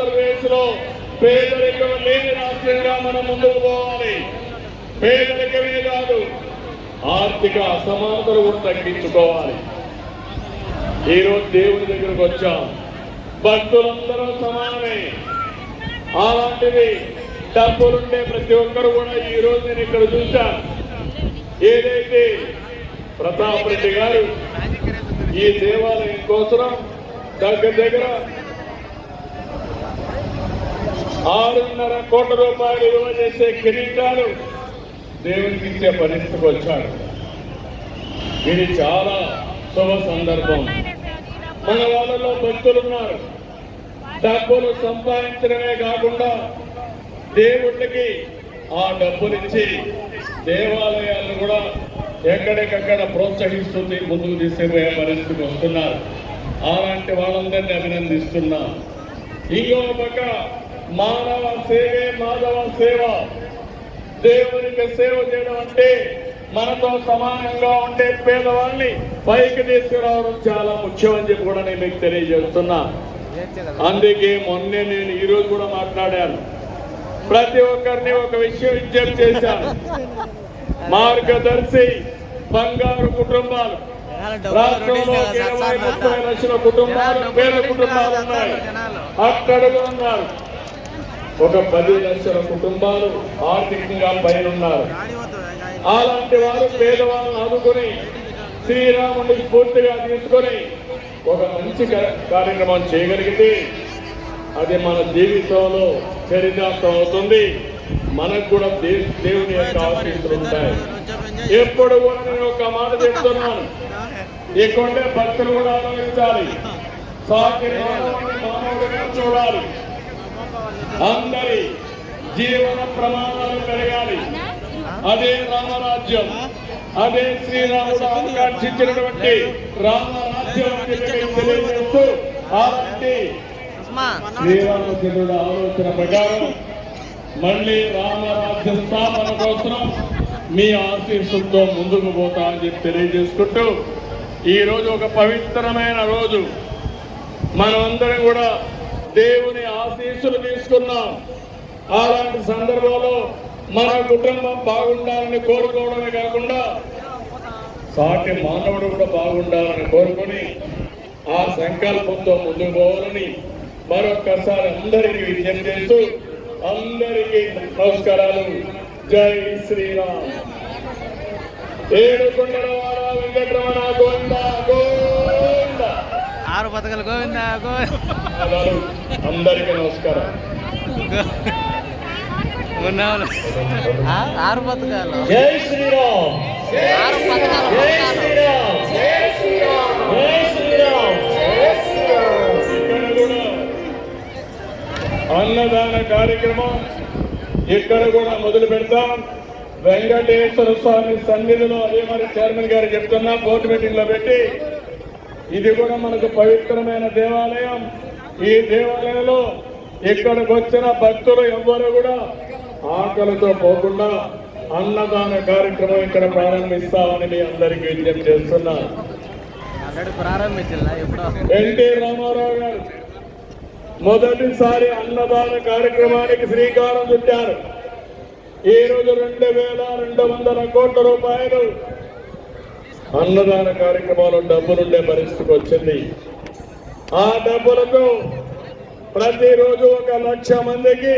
ఆంధ్రప్రదేశ్లో పేదరికం లేని రాష్ట్రంగా మనం ముందుకు పోవాలి. పేదరికమే కాదు ఆర్థిక అసమానతలు కూడా తగ్గించుకోవాలి. ఈరోజు దేవుని దగ్గరకు వచ్చాం. భక్తులందరూ సమానమే. అలాంటిది డబ్బులుండే ప్రతి ఒక్కరు కూడా ఈ రోజు నేను ఇక్కడ చూశా. ఏదైతే ప్రతాప్ రెడ్డి గారు ఈ దేవాలయం కోసం దగ్గర దగ్గర ఆరున్నర కోట్ల రూపాయలు విలువ చేసే కిరీటాలు దేవునికి ఇచ్చే పరిస్థితికి వచ్చాడు. ఇది చాలా శుభ సందర్భం. మన వాళ్ళలో భక్తులు ఉన్నారు. డబ్బులు సంపాదించడమే కాకుండా దేవుళ్ళకి ఆ డబ్బులిచ్చి దేవాలయాలను కూడా ఎక్కడికక్కడ ప్రోత్సహిస్తుంది ముందుకు తీసుకుపోయే పరిస్థితికి వస్తున్నారు. అలాంటి వాళ్ళందరినీ అభినందిస్తున్నా. ఇంకో పక్క మానవ సేవే మాధవ సేవ. దేవునికి సేవ చేయడం అంటే మనతో సమానంగా ఉండే పేదవాళ్ళని పైకి తీసుకురావడం చాలా ముఖ్యం అని చెప్పి కూడా నేను మీకు తెలియజేస్తున్నా. అందుకే మొన్నే నేను ఈ రోజు కూడా మాట్లాడాను. ప్రతి ఒక్కరిని ఒక విషయం విజ్ఞప్తి చేశాను. మార్గదర్శి బంగారు కుటుంబాలు. రాష్ట్రంలో ఇరవై ముప్పై లక్షల కుటుంబాలు పేద కుటుంబాలు ఉన్నాయి. అక్కడ ఉన్నారు. ఒక పది లక్షల కుటుంబాలు ఆర్థికంగా పైన ఉన్నారు అలాంటి వారు పేదవాళ్ళని ఆదుకొని శ్రీరాముని స్ఫూర్తిగా తీసుకొని ఒక మంచి కార్యక్రమం చేయగలిగితే అది మన జీవితంలో చరితార్థం అవుతుంది. మనకు కూడా దే- దేవుని యొక్క ఆశీస్సులు ఉంటాయి. ఎప్పుడు కూడా నేను ఒక మాట చెప్తున్నాను. ఇక్కడే భక్తులు కూడా ఆలోచించాలి సాకి మానవుడిగా చూడాలి. అందరి జీవన ప్రమాణాలు పెరగాలి. అదే రామరాజ్యం. అదే శ్రీరాముడు ఆకాంక్షించినటువంటి రామరాజ్యం అని చెప్పి తెలియజేస్తూ అలాంటి శ్రీరామచంద్రుడు ఆలోచన ప్రకారం మళ్ళీ రామరాజ్య స్థాపన కోసం మీ ఆశీస్సులతో ముందుకు పోతా అని చెప్పి తెలియజేసుకుంటూ ఈ రోజు ఒక పవిత్రమైన రోజు. మనమందరం కూడా దేవుని ఆశీస్సులు తీసుకున్నాం. అలాంటి సందర్భంలో మన కుటుంబం బాగుండాలని కోరుకోవడమే కాకుండా సాటి మానవుడు కూడా బాగుండాలని కోరుకొని ఆ సంకల్పంతో ముందుకు పోవాలని మరొక్కసారి అందరికీ విజ్ఞప్తి చేస్తూ అందరికీ నమస్కారాలు. జై శ్రీరామ్. ఏడు కొండల వాడ వెంకటరమణ గోవింద గోవింద. ఆరు పథకాలు గోవిందా గోవింద. అందరికీ నమస్కారం. ఆరు పథకాలు. జై శ్రీరామ్. ఆరు పథకాలు జై పథకాలు. శ్రీరామ్. జై శ్రీరామ్. జై అన్నదాన కార్యక్రమం ఇక్కడ కూడా మొదలు పెడతాం. వెంకటేశ్వర స్వామి సన్నిధిలో అదే మరి చైర్మన్ గారు చెప్తున్నా బోర్డు మీటింగ్లో పెట్టి. ఇది కూడా మనకు పవిత్రమైన దేవాలయం. ఈ దేవాలయంలో ఇక్కడికి వచ్చిన భక్తులు ఎవ్వరు కూడా ఆకలితో పోకుండా అన్నదాన కార్యక్రమం ఇక్కడ ప్రారంభిస్తామని మీ అందరికీ విజ్ఞప్తి చేస్తున్నా. ఎన్టీ రామారావు గారు మొదటిసారి అన్నదాన కార్యక్రమానికి శ్రీకారం చుట్టారు. ఈ రోజు రెండు వేల రెండు వందల కోట్ల రూపాయలు అన్నదాన కార్యక్రమాలు డబ్బులుండే పరిస్థితికి వచ్చింది. ఆ డబ్బులకు ప్రతిరోజు ఒక లక్ష మందికి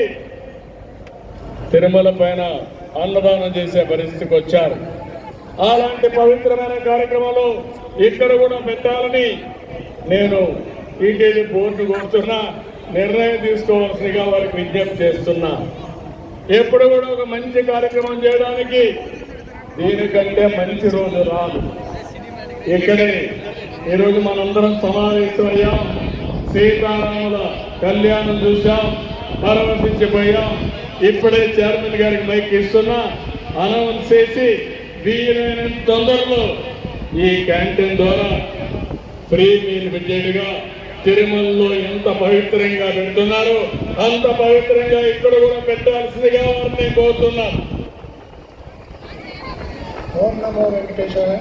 తిరుమల పైన అన్నదానం చేసే పరిస్థితికి వచ్చారు. అలాంటి పవిత్రమైన కార్యక్రమాలు ఇక్కడ కూడా పెట్టాలని నేను టీటీడీ బోర్డు కోరుతున్నా నిర్ణయం తీసుకోవాల్సిందిగా వారికి విజ్ఞప్తి చేస్తున్నా. ఎప్పుడు కూడా ఒక మంచి కార్యక్రమం చేయడానికి దీనికంటే మంచి రోజు రాదు. ఇక్కడే ఈరోజు మనందరం సమావేశమయ్యాం. సీతారాముల కళ్యాణం చూశాం. పరవశించిపోయాం ఇప్పుడే చైర్మన్ గారికి మైక్ ఇస్తున్నా. అనౌన్స్ చేసి వీలైన తొందరలో ఈ క్యాంటీన్ ద్వారా ఫ్రీ మీల్ పెట్టేట్టుగా తిరుమలలో ఎంత పవిత్రంగా పెడుతున్నారో అంత పవిత్రంగా ఇక్కడ కూడా పెట్టాల్సిందిగా వారిని కోరుతున్నాను ఓం నమో వెంకటేశ్వర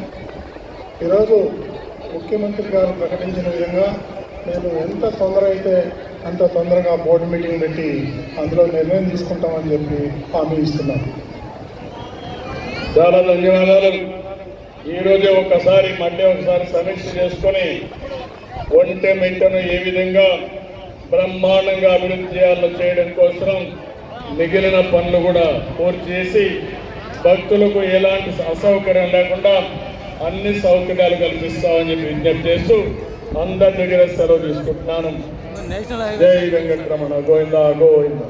ఈరోజు ముఖ్యమంత్రి గారు ప్రకటించిన విధంగా నేను ఎంత తొందర అయితే అంత తొందరగా బోర్డు మీటింగ్ పెట్టి అందులో నిర్ణయం తీసుకుంటామని చెప్పి హామీ ఇస్తున్నాం. చాలా ధన్యవాదాలు. ఈరోజే ఒకసారి మళ్ళీ ఒకసారి సమీక్ష చేసుకొని ఒంటె మిట్టను ఏ విధంగా బ్రహ్మాండంగా అభివృద్ధి చేయాలో చేయడం కోసం మిగిలిన పనులు కూడా పూర్తి చేసి భక్తులకు ఎలాంటి అసౌకర్యం లేకుండా అన్ని సౌకర్యాలు కల్పిస్తామని చెప్పి విజ్ఞప్తి చేస్తూ అందరి దగ్గర సెలవు తీసుకుంటున్నాను. జై వెంకటరమణ గోవింద గోవింద.